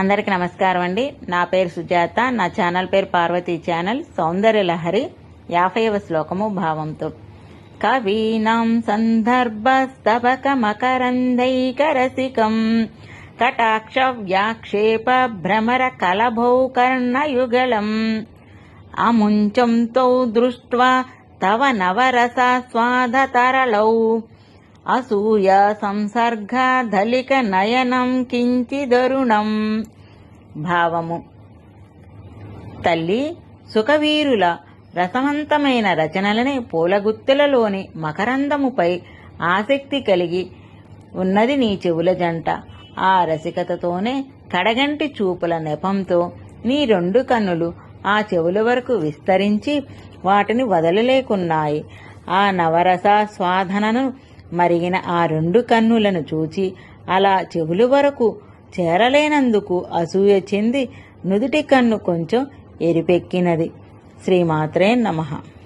అందరికి నమస్కారం అండి. నా పేరు సుజాత నా ఛానల్ పేరు పార్వతీ ఛానల్ సౌందర్య లహరి యాభైవ శ్లోకము భావంతో. కవీనాం సందర్భస్తకమకరందైకరసికం కటాక్ష వ్యాక్షేప భ్రమర కలభౌ కర్ణయుగళం అముంచం తౌ దృష్ట్వా తవ నవరసాస్వాదతరళౌ అసూయ సంసర్గాధలిక నయనం కించిదరుణం. భావము. తల్లి సుఖవీరుల రసవంతమైన రచనలని పూలగుత్తులలోని మకరందముపై ఆసక్తి కలిగి ఉన్నది నీ చెవుల జంట. ఆ రసికతతోనే కడగంటి చూపుల నెపంతో నీ రెండు కన్నులు ఆ చెవుల వరకు విస్తరించి వాటిని వదలలేకున్నాయి. ఆ నవరస స్వాధనను మరిగిన ఆ రెండు కన్నులను చూచి అలా చెవుల వరకు చేరలేనందుకు అసూయ చెంది నుదుటి కన్ను కొంచెం ఎరిపెక్కినది. శ్రీమాత్రే నమః.